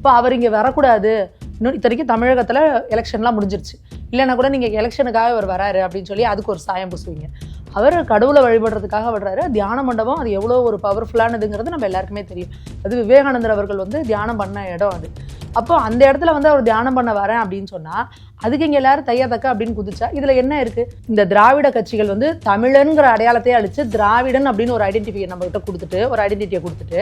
இப்போ அவர் இங்கே வரக்கூடாது. இன்னும் இத்தனைக்கும் தமிழகத்தில் எலெக்ஷன்லாம் முடிஞ்சிருச்சு. இல்லைன்னா கூட நீங்கள் எலெக்ஷனுக்காக அவர் வராரு அப்படின்னு சொல்லி அதுக்கு ஒரு சாயம் பூசுவீங்க. அவர் கடவுளை வழிபடுறதுக்காக வர்றாரு. தியான மண்டபம் அது எவ்வளோ ஒரு பவர்ஃபுல்லானதுங்கிறது நம்ம எல்லாருக்குமே தெரியும். அது விவேகானந்தர் அவர்கள் வந்து தியானம் பண்ண இடம் அது. அப்போ அந்த இடத்துல வந்து அவர் தியானம் பண்ண வரேன் அப்படின்னு சொன்னால் அதுக்கு இங்கே எல்லாரும் தையா தக்க அப்படின்னு குதிச்சா இதில் என்ன இருக்குது இந்த திராவிட கட்சிகள் வந்து தமிழன்கிற அடையாளத்தையே அழிச்சு திராவிடன் அப்படின்னு ஒரு ஐடென்டிஃபிகே நம்மகிட்ட கொடுத்துட்டு ஒரு ஐடென்டிட்டியை கொடுத்துட்டு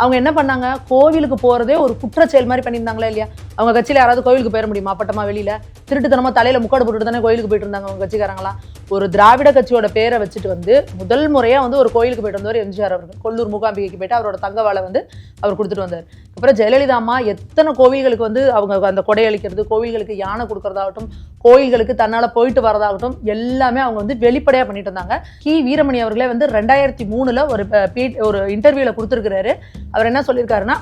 அவங்க என்ன பண்ணாங்க? கோவிலுக்கு போகிறதே ஒரு குற்றச்செயல் மாதிரி பண்ணியிருந்தாங்களா இல்லையா? அவங்க கட்சியில் யாராவது கோவிலுக்கு போயிட முடியுமா? அப்பட்டமா வெளியில். திருட்டுத்தனமா தலையில் முக்காடு போட்டுட்டு தானே கோயிலுக்கு போயிட்டு இருந்தாங்க அவங்க கட்சிக்காரங்களாம் ஒரு திராவிட கட்சியோட பேரை வச்சுட்டு வந்து முதல் முறையாக வந்து ஒரு கோயிலுக்கு போயிட்டு வந்தவர் எம்ஜிஆர் அவர்கள். கொல்லூர் மூகாம்பிகைக்கு போயிட்டு அவரோட தங்கவாளை வந்து அவர் கொடுத்துட்டு வந்தார். அப்புறம் ஜெயலலிதா அம்மா எத்தனை கோவில்களுக்கு வந்து அவங்க அந்த கொடையளிக்கிறது கோவில்களுக்கு யானை கொடுக்கறதாகட்டும் கோயில்களுக்கு தன்னால் போயிட்டு வரதாகட்டும் எல்லாமே அவங்க வந்து வெளிப்படையாக பண்ணிட்டு இருந்தாங்க. கி. வீரமணி அவர்களே வந்து ரெண்டாயிரத்தி மூணில் ஒரு ஒரு இன்டர்வியூவில் கொடுத்துருக்கிறாரு. அவர் என்ன சொல்லியிருக்காருன்னா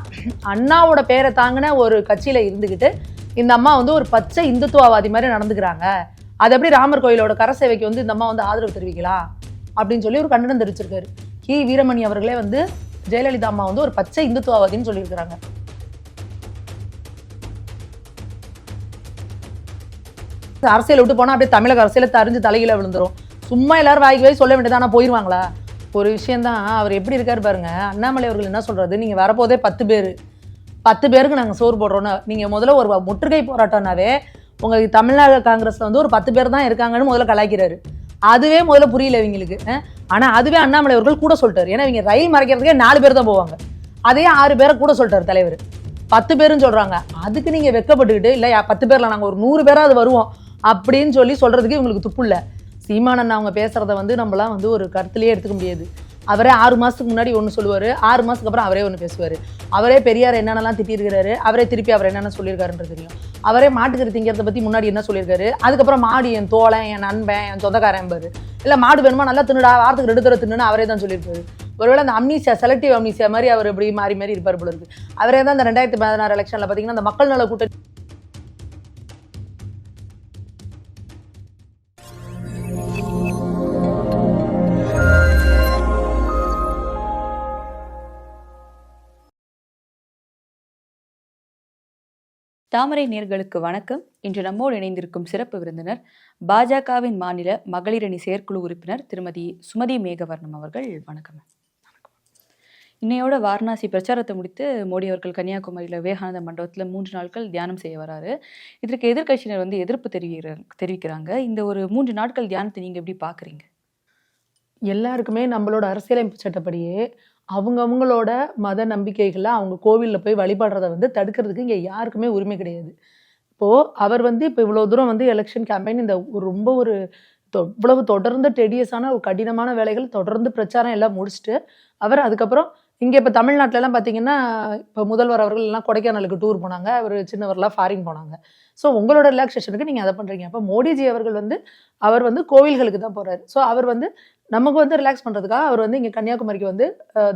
அண்ணாவோட பேரை தாங்கின ஒரு கட்சியில் இருந்துக்கிட்டு இந்த அம்மா வந்து ஒரு பச்சை இந்துத்துவவாதி மாதிரி நடந்துக்கிறாங்க. அது எப்படி ராமர் கோயிலோட கர சேவைக்கு வந்து இந்த அம்மா வந்து ஆதரவு தெரிவிக்கலாம் அப்படின்னு சொல்லி ஒரு கண்டனம் தெரிவிச்சிருக்காரு. கி. வீரமணி அவர்களே வந்து ஜெயலலிதா அம்மா வந்து ஒரு பச்சை இந்துத்துவவாதின்னு சொல்லியிருக்கிறாங்க. அரசியல் விட்டு போனா அப்படியே தமிழக அரசியல தரிஞ்சு தலையில விழுந்துரும். சும்மா எல்லாரும் வாய்க்கு வாய் சொல்ல வேண்டியதானா போயிருவாங்களா? ஒரு விஷயம்தான். அவர் எப்படி இருக்காரு பாருங்க. அண்ணாமலை அவர்கள் என்ன சொல்றது நீங்க வரப்போதே பத்து பேர். பத்து பேருக்கு நாங்கள் சோறு போடுறோன்னு நீங்கள் முதல்ல ஒரு முற்றுகை போராட்டம்னாவே உங்களுக்கு தமிழ்நாடு காங்கிரஸில் வந்து ஒரு பத்து பேர் தான் இருக்காங்கன்னு முதல்ல கலாய்க்கிறாரு. அதுவே முதல்ல புரியல இவங்களுக்கு. ஆனால் ஆனா அதுவே அண்ணாமலை அவர்கள் கூட சொல்லிட்டாரு. ஏன்னா இவங்க ரயில் மறைக்கிறதுக்கே நாலு பேர் தான் போவாங்க. அதே ஆறு பேரை கூட சொல்லிட்டாரு தலைவர். பத்து பேருன்னு சொல்றாங்க. அதுக்கு நீங்க வெக்கப்பட்டுக்கிட்டு இல்லை பத்து பேர்ல நாங்கள் ஒரு நூறு பேராவது வருவோம். அப்படின்னு சொல்லி சொல்கிறதுக்கு இவங்களுக்கு துப்பு இல்லை. சீமானன் அவங்க பேசுகிறத வந்து நம்மளாம் வந்து ஒரு கருத்துலேயே எடுத்துக்க முடியாது. அவரே ஆறு மாதத்துக்கு முன்னாடி ஒன்று சொல்லுவார். ஆறு மாதத்துக்கு அப்புறம் அவரே ஒன்று பேசுவார். அவரே பெரியார் என்னென்னலாம் திட்டியிருக்கிறாரு அவரே திருப்பி அவர் என்னென்ன சொல்லியிருக்காருன்றது தெரியும். அவரே மாட்டுக்கறி திங்கிறத பற்றி முன்னாடி என்ன சொல்லியிருக்காரு? அதுக்கப்புறம் மாடு என் தோழன் என் நண்பன் என் சொந்தக்காரன் பாரு. மாடு வேணுமா? நல்லா தின்னுடா வாரத்துக்கு ரெண்டு தடவை தின்னுன்னு அவரே தான் சொல்லியிருக்காரு. ஒருவேளை அந்த அம்னீசியா செலக்டிவ் அம்னீசியா மாதிரி அவர் இப்படி மாறி மாறி இருப்பார் போல இருக்கு. அவரே தான் இந்த ரெண்டாயிரத்தி பதினாறு எலெக்ஷனில் பார்த்தீங்கன்னா அந்த மக்கள் நல கூட்டணி தாமரை நேர்களுக்கு வணக்கம். இன்று நம்மோடு இணைந்திருக்கும் சிறப்பு விருந்தினர் பாஜகவின் மாநில மகளிரணி செயற்குழு உறுப்பினர் திருமதி சுமதி மேகவர்ணம் அவர்கள். வணக்கம். இன்னையோட வாரணாசி பிரச்சாரத்தை முடித்து மோடி அவர்கள் கன்னியாகுமரியில் விவேகானந்த மண்டபத்தில் மூன்று நாட்கள் தியானம் செய்ய வராரு. இதற்கு எதிர்க்கட்சியினர் வந்து எதிர்ப்பு தெரிவிக்கிற தெரிவிக்கிறாங்க. இந்த ஒரு மூன்று நாட்கள் தியானத்தை நீங்கள் எப்படி பார்க்குறீங்க எல்லாருக்குமே நம்மளோட அரசியலமைப்பு சட்டப்படியே அவங்கவுங்களோட மத நம்பிக்கைகளை அவங்க கோவிலில் போய் வழிபடுறத வந்து தடுக்கிறதுக்கு இங்கே யாருக்குமே உரிமை கிடையாது. இப்போது அவர் வந்து இப்போ இவ்வளோ தூரம் வந்து எலெக்ஷன் கேம்பெயின் இந்த ஒரு ரொம்ப ஒரு தொ- இவ்வளவு தொடர்ந்து டெடியஸான ஒரு கடினமான வேலைகள் தொடர்ந்து பிரச்சாரம் எல்லாம் முடிச்சுட்டு அவர் அதுக்கப்புறம் இங்கே இப்போ தமிழ்நாட்டிலலாம் பார்த்தீங்கன்னா இப்போ முதல்வர் அவர்கள் எல்லாம் கொடைக்கானலுக்கு டூர் போனாங்க. அவர் சின்னவர்லாம் ஃபாரின் போனாங்க. ஸோ உங்களோட ரிலாக்ஸேஷனுக்கு நீங்கள் அதை பண்ணுறீங்க அப்போ மோடிஜி அவர்கள் வந்து அவர் வந்து கோவில்களுக்கு தான் போகிறாரு ஸோ அவர் வந்து நமக்கு வந்து ரிலாக்ஸ் பண்ணுறதுக்காக அவர் வந்து இங்கே கன்னியாகுமரிக்கு வந்து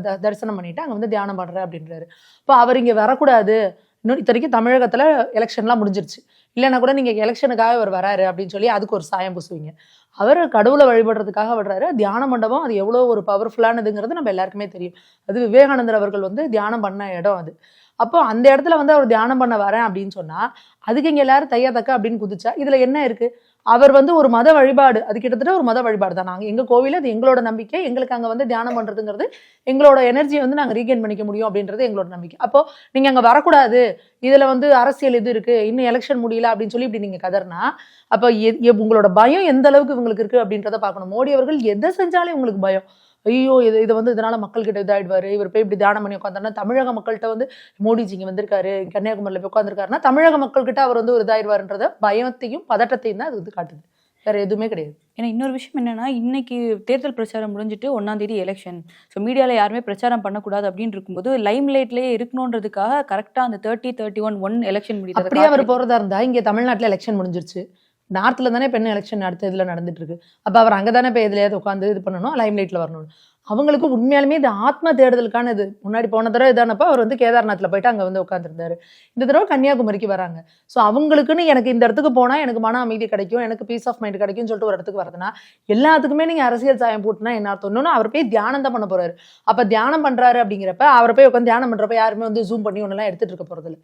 த- தரிசனம் பண்ணிட்டு அங்கே வந்து தியானம் பண்ணுறேன் அப்படின்றாரு. இப்போ அவர் இங்கே வரக்கூடாது. இன்னும் இத்தனைக்கும் தமிழகத்தில் எலெக்ஷன்லாம் முடிஞ்சிருச்சு. இல்லைன்னா கூட நீங்கள் எலெக்ஷனுக்காக அவர் வராரு அப்படின்னு சொல்லி அதுக்கு ஒரு சாயம் பூசுவீங்க. அவர் கடவுளை வழிபடுறதுக்காக வர்றாரு தியான மண்டபம் அது எவ்வளோ ஒரு பவர்ஃபுல்லானதுங்கிறது நம்ம எல்லாருக்குமே தெரியும். அது விவேகானந்தர் அவர்கள் வந்து தியானம் பண்ண இடம் அது. அப்போ அந்த இடத்துல வந்து அவர் தியானம் பண்ண வரேன் அப்படின்னு சொன்னால் அதுக்கு இங்கே எல்லாரும் தையா தக்க அப்படின்னு குதிச்சா இதில் என்ன இருக்குது அவர் வந்து ஒரு மத வழிபாடு அது கிட்டத்தட்ட ஒரு மத வழிபாடு தான். நாங்க எங்க கோவில் அது எங்களோட நம்பிக்கை. எங்களுக்கு அங்க வந்து தியானம் பண்ணுறதுங்கிறது எங்களோட எனர்ஜியை வந்து நாங்க ரீகெயின் பண்ணிக்க முடியும் அப்படின்றது எங்களோட நம்பிக்கை. அப்போ நீங்க அங்க வரக்கூடாது. இதுல வந்து அரசியல் இது இருக்கு. இன்னும் எலெக்ஷன் முடியல அப்படின்னு சொல்லி இப்படி நீங்க கதர்னா அப்போ எ- எ- உங்களோட பயம் எந்த அளவுக்கு இவங்களுக்கு இருக்கு அப்படின்றத பார்க்கணும். மோடி அவர்கள் எதை செஞ்சாலே உங்களுக்கு பயம். ஐயோ இது இதை வந்து இதனால மக்கள்கிட்ட இதாயிடுவாரு. இவர் போய் இப்படி தியானம் பண்ணி உட்காந்தாருன்னா தமிழக மக்கள்கிட்ட வந்து மோடிஜி இங்க வந்திருக்காரு கன்னியாகுமரியில் போய் உட்காந்துருக்காருன்னா தமிழக மக்கள்கிட்ட அவர் வந்து ஒரு இதாயிடுவாருன்றத பயத்தையும் பதட்டத்தையும் தான் அது வந்து காட்டுது. வேற எதுவுமே கிடையாது. ஏன்னா இன்னொரு விஷயம் என்னன்னா இன்னைக்கு தேர்தல் பிரச்சாரம் முடிஞ்சிட்டு ஒன்னாம் தேதி எலெக்ஷன் ஸோ மீடியாவில் யாருமே பிரச்சாரம் பண்ணக்கூடாது அப்படின்னு இருக்கும்போது லைம் லைட்லேயே இருக்கணுன்றதுக்காக கரெக்டாக அந்த thirty thirty one one election அப்படியே அவர் முடியாது போறதா இருந்தா இங்க தமிழ்நாட்டுல எலெக்ஷன் முடிஞ்சிருச்சு. நார்த்தில் தானே பெண் எலெக்ஷன் அடுத்த இதில் நடந்துட்டு இருக்கு அப்போ அவர் அங்கே தானே போய் எதுலையாவது உட்காந்து இது பண்ணணும் லைம் லைட்டில் வரணும் அவங்களுக்கு உண்மையாலுமே இது ஆத்ம தேடுதலுக்கான இது. முன்னாடி போன தடவை இதானப்போ அவர் வந்து கேதார்நாத்தில் போயிட்டு அங்கே வந்து உட்காந்துருந்தாரு இந்த தடவை கன்னியாகுமரிக்கு வராங்க. ஸோ அவங்களுக்குன்னு எனக்கு இந்த இடத்துக்கு போனால் எனக்கு மன அமைதி கிடைக்கும் எனக்கு பீஸ் ஆஃப் மைண்ட் கிடைக்கும்னு சொல்லிட்டு ஒரு இடத்துக்கு வரதுன்னா எல்லாத்துக்குமே நீங்கள் அரசியல் சாயம் போட்டுனா என்ன அர்த்தம்? அவர் போய் தியானம் தான் பண்ண போறாரு. அப்போ தியானம் பண்ணுறாரு அப்படிங்கிறப்ப அவரை போய் உட்காந்து தியானம் பண்ணுறப்ப யாருமே வந்து ஜூம் பண்ணி ஒன்றெல்லாம் எடுத்துகிட்டு இருக்க போகிறதில்ல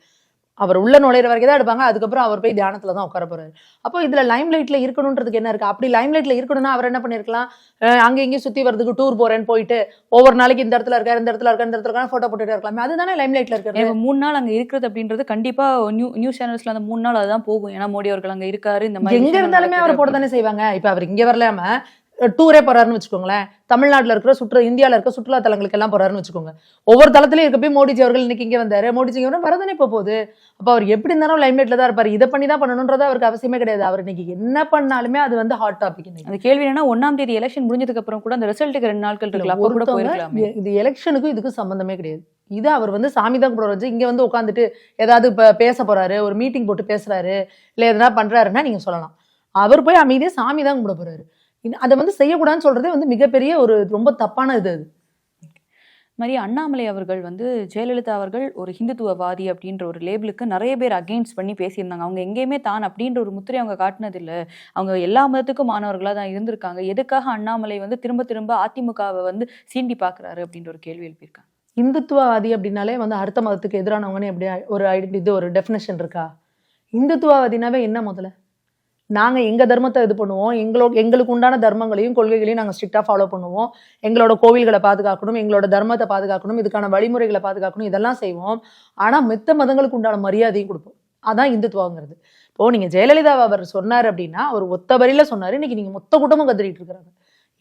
அவர் உள்ள நுழையிற வரைக்கும் தான் எடுப்பாங்க. அதுக்கப்புறம் அவர் போய் தியானத்துல தான் உட்கார போறாரு. அப்போ இதுல லைம் லைட்ல இருக்கணுன்றதுக்கு என்ன இருக்கு? அப்படி லைம் லைட்ல இருக்கணும்னா அவர் என்ன பண்ணிருக்கலாம்? அங்க இங்கேயும் சுத்தி வரதுக்கு டூர் போறேன்னு போயிட்டு ஒவ்வொரு நாளைக்கு இந்த இடத்துல இருக்காரு இந்த இடத்துல இருக்காரு இந்த இடத்துல இருக்காரு போட்டோ போட்டுட்டு இருக்கலாமே. அதுதானே லைம் லைட்ல இப்ப மூணு நாள் அங்க இருக்கிறது அப்படின்றது கண்டிப்பா நியூ நியூஸ் சேனல்ஸ்ல அந்த மூணு நாள் அதுதான் போகும். ஏன்னா மோடி அவர்கள் அங்க இருக்காரு இந்த மாதிரி எங்க இருந்தாலுமே அவர் நடக்குது. போட தானே செய்வாங்க. இப்ப அவர் இங்க வரலாம டூரே போறாருன்னு வச்சுக்கோங்களேன். தமிழ்நாட்டுல இருக்கிற சுற்று இந்தியால இருக்க சுற்றுலா தலங்களுக்கு எல்லாம் போறாருன்னு வச்சுக்கோங்க. ஒவ்வொரு தளத்திலயும் இருக்க போய் மோடிஜி அவர்கள் இன்னைக்கு இங்க வந்தாரு. மோடிஜி இங்க வரதானே இப்ப போகுது. அப்ப அவர் எப்படி இருந்தாலும் லைம்லைட்ல தான் இருப்பாரு. இதை பண்ணி தான் பண்ணணும்ன்றது அவருக்கு அவசியமே கிடையாது. அவர் இன்னைக்கு என்ன பண்ணாலுமே அது வந்து ஹாட் டாபிக் அந்த கேள்வி என்னன்னா ஒன்னாம் தேதி எலெக்ஷன் முடிஞ்சதுக்கு அப்புறம் கூட அந்த ரிசல்ட்டுக்கு ரெண்டு நாட்கள் இருக்குல்ல அப்ப கூட போயிருக்கலாமே. இது எலெக்ஷனுக்கும் இதுக்கும் சம்பந்தமே கிடையாது. இது அவர் வந்து சாமி தான் கூட வச்சு இங்க வந்து உட்காந்துட்டு ஏதாவது இப்ப பேச போறாரு ஒரு மீட்டிங் போட்டு பேசுறாரு இல்ல எதனா பண்றாருன்னா நீங்க சொல்லலாம். அவர் போய் அமைதியா சாமி தான் கும்பிட போறாரு. அதை வந்து செய்யக்கூடாதுன்னு சொல்றதே வந்து மிகப்பெரிய ஒரு ரொம்ப தப்பான இது அது. மாதிரி அண்ணாமலை அவர்கள் வந்து ஜெயலலிதா அவர்கள் ஒரு ஹிந்துத்துவவாதி அப்படின்ற ஒரு லேபிளுக்கு நிறைய பேர் அகெயின்ஸ்ட் பண்ணி பேசியிருந்தாங்க. அவங்க எங்கேயுமே தான் அப்படின்ற ஒரு முத்திரை அவங்க காட்டினது இல்ல அவங்க எல்லா மதத்துக்கும் மாணவர்களாக தான் இருந்திருக்காங்க. எதுக்காக அண்ணாமலை வந்து திரும்ப திரும்ப அதிமுகவை வந்து சீண்டி பார்க்கறாரு அப்படின்ற ஒரு கேள்வி எழுப்பியிருக்காங்க. இந்துத்துவவாதி அப்படின்னாலே வந்து அடுத்த மதத்துக்கு எதிரானவங்கன்னு எப்படி ஒரு ஐடென்டி இது ஒரு டெஃபினேஷன் இருக்கா? இந்துத்துவவாதினாவே என்ன முதல்ல? நாங்கள் எங்கள் தர்மத்தை இது பண்ணுவோம் எங்களோட எங்களுக்கு உண்டான தர்மங்களையும் கொள்கைகளையும் நாங்கள் ஸ்ட்ரிக்டாக ஃபாலோ பண்ணுவோம். எங்களோட கோவில்களை பாதுகாக்கணும் எங்களோட தர்மத்தை பாதுகாக்கணும் இதுக்கான வழிமுறைகளை பாதுகாக்கணும் இதெல்லாம் செய்வோம். ஆனால் மித்த மதங்களுக்கு உண்டான மரியாதையும் கொடுப்போம். அதான் இந்துத்துவங்கிறது. இப்போ நீங்கள் ஜெயலலிதா அவர் சொன்னார் அப்படின்னா அவர் ஒத்த வரியில் சொன்னார். இன்னைக்கு நீங்கள் மொத்த கூட்டமும் கத்திரிட்டு இருக்கிறாங்க.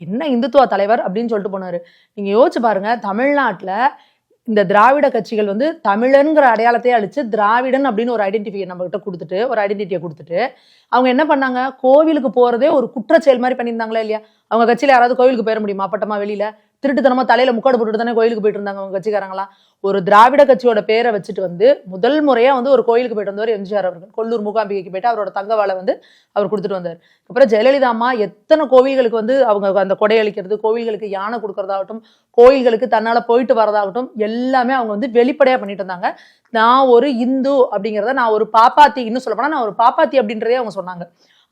என்ன இந்துத்துவ தலைவர் அப்படின்னு சொல்லிட்டு போனார். நீங்கள் யோசிச்சு பாருங்க தமிழ்நாட்டில் இந்த திராவிட கட்சிகள் வந்து தமிழனுங்கிற அடையாளத்தையே அழிச்சு திராவிடன் அப்படின்னு ஒரு ஐடென்டிஃபியை நம்மகிட்ட கொடுத்துட்டு ஒரு ஐடென்டிட்டியை கொடுத்துட்டு அவங்க என்ன பண்ணாங்க? கோவிலுக்கு போறதே ஒரு குற்றச்செயல் மாதிரி பண்ணியிருந்தாங்களா இல்லையா? அவங்க கட்சியில யாராவது கோவிலுக்கு போயிட முடியுமா? அப்பட்டமா வெளியில? திருட்டுத்தனமா தலையில முக்காடு போட்டுட்டு தானே கோயிலுக்கு போயிட்டு இருந்தாங்க அவங்க கட்சிக்காரங்களா? ஒரு திராவிட கட்சியோட பேரை வச்சுட்டு வந்து முதல் முறையா வந்து ஒரு கோயிலுக்கு போயிட்டு வந்தவர் எம்ஜிஆர் அவர்கள். கொல்லூர் மூகாம்பிகைக்கு போயிட்டு அவரோட தங்கவாளை வந்து அவர் கொடுத்துட்டு வந்தார். அப்புறம் ஜெயலலிதா அம்மா எத்தனை கோவில்களுக்கு வந்து அவங்க அந்த கொடையளிக்கிறது கோவில்களுக்கு யானை கொடுக்கறதாகட்டும் கோயில்களுக்கு தன்னால போயிட்டு வரதாகட்டும் எல்லாமே அவங்க வந்து வெளிப்படையா பண்ணிட்டு இருந்தாங்க. நான் ஒரு இந்து அப்படிங்கிறத நான் ஒரு பாப்பாத்தி இன்னும் சொல்லப்போனா நான் ஒரு பாப்பாத்தி அப்படின்றதே அவங்க சொன்னாங்க.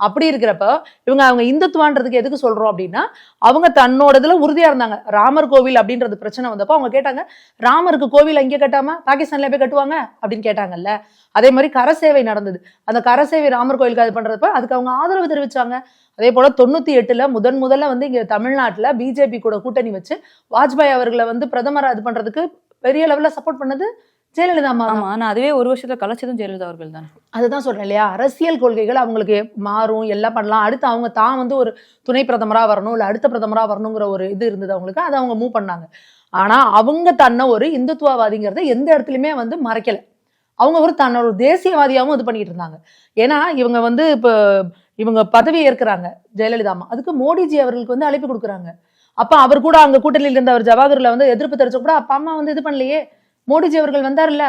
அப்படி இருக்கிறப்ப இவங்க அவங்க இந்துத்துவான்றதுக்கு எதுக்கு சொல்றோம் அப்படின்னா அவங்க தன்னோட இதில் உறுதியா இருந்தாங்க. ராமர் கோவில் அப்படின்றது பிரச்சனை வந்தப்போ அவங்க கேட்டாங்க ராமருக்கு கோவில் அங்கே கட்டாம பாகிஸ்தான்ல போய் கட்டுவாங்க? அப்படின்னு கேட்டாங்கல்ல. அதே மாதிரி கரசேவை நடந்தது. அந்த கரசேவை ராமர் கோயிலுக்கு அது பண்ணுறப்ப அதுக்கு அவங்க ஆதரவு தெரிவிச்சாங்க. அதே போல தொண்ணூத்தி எட்டுல முதன் முதல்ல வந்து இங்க தமிழ்நாட்டுல பிஜேபி கூட கூட்டணி வச்சு வாஜ்பாய் அவர்களை வந்து பிரதமர் இது பண்றதுக்கு பெரிய லெவல்ல சப்போர்ட் பண்ணது ஜெயலலிதா. ஆமா ஆனா அதுவே ஒரு வருஷத்துல கலைச்சதும் ஜெயலலிதா அவர்கள் தானே. அதுதான் சொல்றேன் இல்லையா? அரசியல் கொள்கைகள் அவங்களுக்கு மாறும் எல்லாம் பண்ணலாம். அடுத்து அவங்க தான் வந்து ஒரு துணை பிரதமரா வரணும் இல்ல அடுத்த பிரதமரா வரணுங்கிற ஒரு இது இருந்தது அவங்களுக்கு. அதை அவங்க மூவ் பண்ணாங்க. ஆனா அவங்க தன்னை ஒரு இந்துத்துவவாதிங்கிறத எந்த இடத்துலயுமே வந்து மறைக்கல. அவங்க ஒரு தன்னோட ஒரு தேசியவாதியாவும் இது பண்ணிட்டு இருந்தாங்க. ஏன்னா இவங்க வந்து இப்போ இவங்க பதவி ஏற்கிறாங்க ஜெயலலிதா அம்மா. அதுக்கு மோடிஜி அவர்களுக்கு வந்து அழைப்பு கொடுக்குறாங்க. அப்ப அவர் கூட அங்க கூட்டணியில் இருந்த அவர் ஜவாஹர்ல வந்து எதிர்ப்பு தெரிவிச்ச கூட அப்பா அம்மா வந்து இது பண்ணலையே. மோடிஜி அவர்கள் வந்தார்ல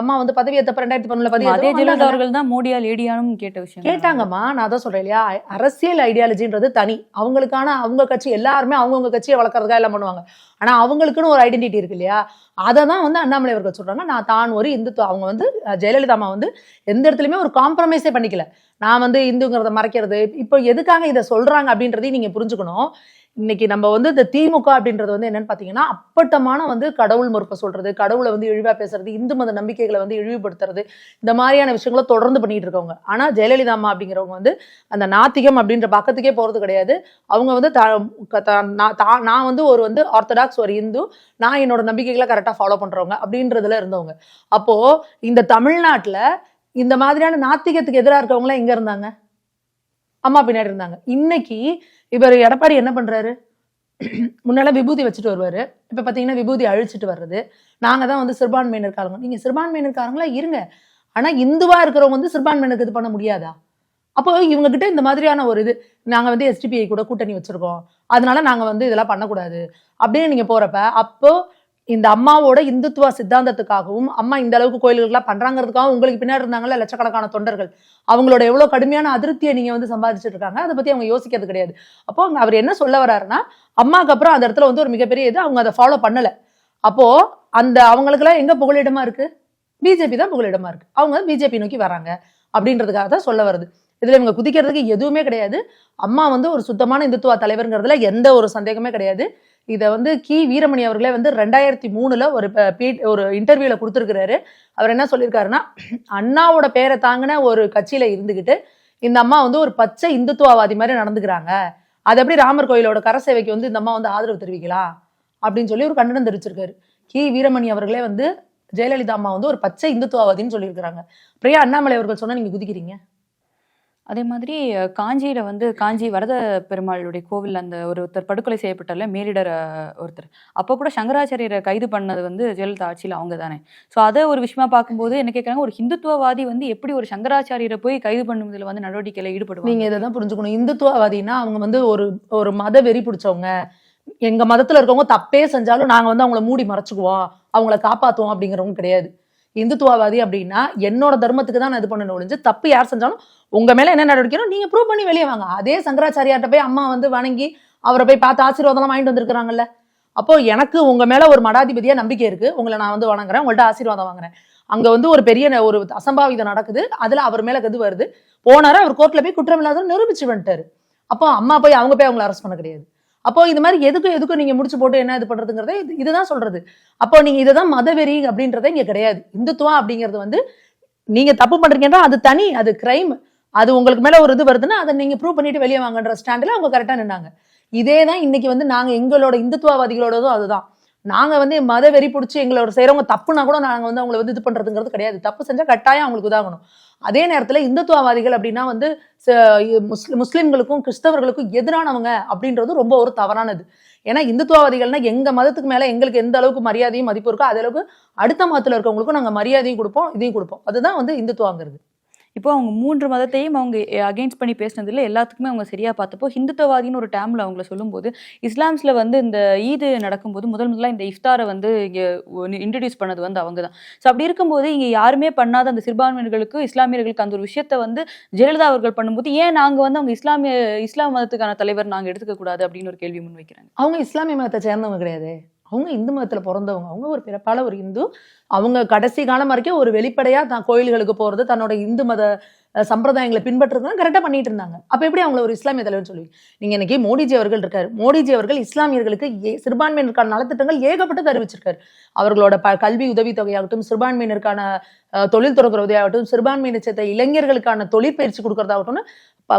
அம்மா வந்து பதவி ஏத்தப்ப ரெண்டாயிரத்தி பன்னெண்டுல பதவி ஜெயலலிதா. அவர்கள் தான் மோடியா லேடியானும் கேட்ட விஷயம். கேட்டாங்கம்மா நான் அதான் சொல்றேன் இல்லையா? அரசியல் ஐடியாலஜின்றது தனி. அவங்களுக்கான அவங்க கட்சி எல்லாருமே அவங்கவுங்க கட்சியை வளர்க்கறதுக்காக எல்லாம் பண்ணுவாங்க. ஆனா அவங்களுக்குன்னு ஒரு ஐடென்டிட்டி இருக்கு இல்லையா? அதை தான் வந்து அண்ணாமலை அவர்கள் சொல்றாங்க நான் தான் ஒரு இந்துத்துவ அவங்க வந்து ஜெயலலிதா அம்மா வந்து எந்த இடத்துலயுமே ஒரு காம்ப்ரமைஸே பண்ணிக்கல. நான் வந்து இந்துங்கிறத மறைக்கிறது இப்போ எதுக்காக இதை சொல்றாங்க அப்படின்றதையும் நீங்க புரிஞ்சுக்கணும். இன்னைக்கு நம்ம வந்து இந்த திமுக அப்படின்றது வந்து என்னன்னு பாத்தீங்கன்னா அப்பட்டமான வந்து கடவுள் மறுப்பை சொல்றது கடவுளை வந்து இழிவா பேசுறது இந்து மத நம்பிக்கைகளை வந்து இழிவுபடுத்துறது இந்த மாதிரியான விஷயங்களை தொடர்ந்து பண்ணிட்டு இருக்கவங்க. ஆனா ஜெயலலிதா அம்மா அப்படிங்கிறவங்க வந்து அந்த நாத்திகம் அப்படின்ற பக்கத்துக்கே போறது கிடையாது. அவங்க வந்து க- நான் தா- நான் வந்து ஒரு வந்து ஆர்த்தடாக்ஸ் ஒரு இந்து நான் என்னோட நம்பிக்கைகளை கரெக்டா ஃபாலோ பண்றவங்க அப்படின்றதுல இருந்தவங்க. அப்போ இந்த தமிழ்நாட்டுல இந்த மாதிரியான நாத்திகத்துக்கு எதிராக இருக்கவங்களாம் எங்க இருந்தாங்க? அம்மா பின்னாடி இருந்தாங்க. இன்னைக்கு இவர் எடப்பாடி என்ன பண்றாரு? முன்னால விபூதி வச்சுட்டு வருவாரு. இப்ப பாத்தீங்கன்னா விபூதி அழிச்சிட்டு வர்றது. நாங்க தான் வந்து சிறுபான்மையினருக்காரங்க நீங்க சிறுபான்மையினருக்காரங்களா இருங்க. ஆனா இந்துவா இருக்கிறவங்க வந்து சிறுபான்மையினருக்கு இது பண்ண முடியாதா? அப்போ இவங்க கிட்ட இந்த மாதிரியான ஒரு இது நாங்க வந்து எஸ்டிபிஐ கூட கூட்டணி வச்சிருக்கோம். அதனால நாங்க வந்து இதெல்லாம் பண்ணக்கூடாது. அப்படின்னு நீங்க போறப்ப அப்போ இந்த அம்மாவோட இந்துத்துவ சித்தாந்தத்துக்காகவும் அம்மா இந்த அளவுக்கு கோயில்கள்லாம் பண்றாங்கிறதுக்காகவும் உங்களுக்கு பின்னாடி இருந்தாங்கல்ல லட்சக்கணக்கான தொண்டர்கள். அவங்களோட எவ்வளவு கடுமையான அதிருப்தியை நீங்க வந்து சம்பாதிச்சிட்டு இருக்காங்க அதை பத்தி அவங்க யோசிக்கிறது கிடையாது. அப்போ அவங்க அவர் என்ன சொல்ல வர்றாருன்னா அம்மாக்கு அப்புறம் அந்த இடத்துல வந்து ஒரு மிகப்பெரிய இது அவங்க அதை ஃபாலோ பண்ணல. அப்போ அந்த அவங்களுக்கெல்லாம் எங்க புகழிடமா இருக்கு? பிஜேபி தான் புகழிடமா இருக்கு. அவங்க பிஜேபி நோக்கி வராங்க அப்படின்றதுக்காக தான் சொல்ல வருது. இதுல இவங்க குதிக்கிறதுக்கு எதுவுமே கிடையாது. அம்மா வந்து ஒரு சுத்தமான இந்துத்துவ தலைவருங்கிறதுல எந்த ஒரு சந்தேகமே கிடையாது. இதை வந்து கி. வீரமணி அவர்களே வந்து ரெண்டாயிரத்தி மூணுல ஒரு ஒரு இன்டர்வியூல கொடுத்துருக்கிறாரு. அவர் என்ன சொல்லியிருக்காருன்னா அண்ணாவோட பேரை தாங்கின ஒரு கட்சியில இருந்துகிட்டு இந்த அம்மா வந்து ஒரு பச்சை இந்துத்துவவாதி மாதிரி நடந்துக்கிறாங்க. அது எப்படி ராமர் கோயிலோட கர சேவைக்கு வந்து இந்த அம்மா வந்து ஆதரவு தெரிவிக்கலாம் அப்படின்னு சொல்லி ஒரு கண்டனம் தெரிவிச்சிருக்காரு. கி. வீரமணி அவர்களே வந்து ஜெயலலிதா அம்மா வந்து ஒரு பச்சை இந்துத்துவவாதின்னு சொல்லியிருக்கிறாங்க. பிரியா அண்ணாமலை அவர்கள் சொன்னா நீங்க குதிக்கிறீங்க. அதே மாதிரி காஞ்சியில வந்து காஞ்சி வரத பெருமாளுடைய கோவில் அந்த ஒருத்தர் படுகொலை செய்யப்பட்டல மேலிடர் ஒருத்தர். அப்போ கூட சங்கராச்சாரியரை கைது பண்ணது வந்து ஜெயலலிதா ஆட்சியில் அவங்க தானே. ஸோ அதை ஒரு விஷயமா பார்க்கும்போது என்ன கேட்குறாங்க ஒரு ஹிந்துத்துவவாதி வந்து எப்படி ஒரு சங்கராச்சாரியரை போய் கைது பண்ணுவதில் வந்து நடவடிக்கையில ஈடுபடுவாங்க? நீங்க இதை தான் புரிஞ்சுக்கணும். இந்துத்துவவாதினா அவங்க வந்து ஒரு ஒரு மத வெறி பிடிச்சவங்க. எங்க மதத்துல இருக்கவங்க தப்பே செஞ்சாலும் நாங்க வந்து அவங்கள மூடி மறைச்சுக்குவோம். அவங்கள காப்பாத்துவோம் அப்படிங்கிறவங்க கிடையாது. இந்துத்துவாதி அப்படின்னா என்னோட தர்மத்துக்கு தான் நான் இது பண்ணணும் ஒழிஞ்சு தப்பு யார் செஞ்சாலும் உங்க மேல என்ன நடவடிக்கைனோ நீங்க ப்ரூவ் பண்ணி வெளியே வாங்க. அதே சங்கராச்சாரியார்ட்ட போய் அம்மா வந்து வணங்கி அவரை போய் பார்த்து ஆசீர்வாதம்லாம் வாங்கிட்டு வந்திருக்கிறாங்கல்ல. அப்போ எனக்கு உங்க மேல ஒரு மடாதிபதியா நம்பிக்கை இருக்கு. உங்களை நான் வந்து வணங்குறேன். உங்கள்ட்ட ஆசீர்வாதம் வாங்குறேன். அங்க வந்து ஒரு பெரிய ந- ஒரு அசம்பாவிதம் நடக்குது. அதுல அவர் மேல கது வருது. போனாரு அவர் கோர்ட்ல போய் குற்றம் இல்லாத நிரூபிச்சு வந்துட்டாரு. அப்போ அம்மா போய் அவங்க போய் அவங்களை அரெஸ்ட் பண்ண கிடையாது. அப்போ இது மாதிரி எதுக்கும் எதுக்கும் நீங்க முடிச்சு போட்டு என்ன இது பண்றதுங்கிறத இது இதுதான் சொல்றது. அப்போ நீங்க இதுதான் மதவெறி அப்படின்றதே இங்க கிடையாது. இந்துத்துவம் அப்படிங்கிறது வந்து நீங்க தப்பு பண்றீங்கன்னா அது தனி அது கிரைம் அது உங்களுக்கு மேல ஒரு இது வருதுன்னா அதை நீங்க ப்ரூவ் பண்ணிட்டு வெளியே வாங்கன்ற ஸ்டாண்டில் அவங்க கரெக்டா நின்னாங்க. இதே தான் இன்னைக்கு வந்து நாங்க எங்களோட இந்துத்துவவாதிகளோடதும் அதுதான். நாங்க வந்து மத வெறி பிடிச்சி எங்களோட செய்றவங்க தப்புனா கூட நாங்க வந்து அவங்கள வந்து இது பண்றதுங்கிறது கிடையாது. தப்பு செஞ்சா கட்டாயம் அவங்களுக்கு இதாகணும். அதே நேரத்தில் இந்துத்துவவாதிகள் அப்படின்னா வந்து முஸ்லி- முஸ்லிம்களுக்கும் கிறிஸ்தவர்களுக்கும் எதிரானவங்க அப்படின்றது ரொம்ப ஒரு தவறானது. ஏன்னா இந்துத்துவவாதிகள்னா எங்க மதத்துக்கு மேல எங்களுக்கு எந்த அளவுக்கு மரியாதையும் மதிப்பு இருக்கோ அதே அளவுக்கு அடுத்த மதத்தில் இருக்கவங்களுக்கும் நாங்கள் மரியாதையும் கொடுப்போம் இதையும் கொடுப்போம். அதுதான் வந்து இந்துத்துவாங்கிறது. இப்போ அவங்க மூன்று மதத்தையும் அவங்க அகெயின்ஸ்ட் பண்ணி பேசினதில் எல்லாத்துக்குமே அவங்க சரியாக பார்த்தப்போ ஹிந்துத்துவாதின்னு ஒரு டேமில் அவங்கள சொல்லும்போது இஸ்லாம்ஸில் வந்து இந்த ஈது நடக்கும்போது முதல் முதலாக இந்த இஃப்தாரை வந்து இங்கே இன்ட்ரடியூஸ் பண்ணது வந்து அவங்க தான். ஸோ அப்படி இருக்கும்போது இங்கே யாருமே பண்ணாத அந்த சிறுபான்மையினர்களுக்கு இஸ்லாமியர்களுக்கு அந்த ஒரு விஷயத்தை வந்து ஜெயலலிதா அவர்கள் பண்ணும்போது ஏன் நாங்கள் வந்து அவங்க இஸ்லாமிய இஸ்லாம் மதத்துக்கான தலைவர் நாங்கள் எடுத்துக்க கூடாது அப்படின்னு ஒரு கேள்வி முன்வைக்கிறாங்க. அவங்க இஸ்லாமிய மதத்தை சேர்ந்தவங்க கிடையாது? அவங்க இந்து மதத்துல பிறந்தவங்க. அவங்க ஒரு பிறப்பால ஒரு இந்து. அவங்க கடைசி காலம் வரைக்கும் ஒரு வெளிப்படையா தான் கோயில்களுக்கு போறது தன்னோட இந்து மத சம்பிரதாயங்களை பின்பற்றுறது கரெக்டா பண்ணிட்டு இருந்தாங்க. அப்ப எப்படி அவங்கள ஒரு இஸ்லாமிய தலைவர் சொல்லி நீங்க இன்னைக்கு மோடிஜி அவர்கள் இருக்காரு. மோடிஜி அவர்கள் இஸ்லாமியர்களுக்கு ஏ- சிறுபான்மையினருக்கான நலத்திட்டங்கள் ஏகப்பட்டு அறிவிச்சிருக்காரு அவர்களோட ப கல்வி உதவித்தொகையாகட்டும் சிறுபான்மையினருக்கான தொழில் தொடங்குற உதவியாகட்டும் சிறுபான்மையினர் சேர்த்த இளைஞர்களுக்கான தொழிற்பயிற்சி கொடுக்கறதாகட்டும்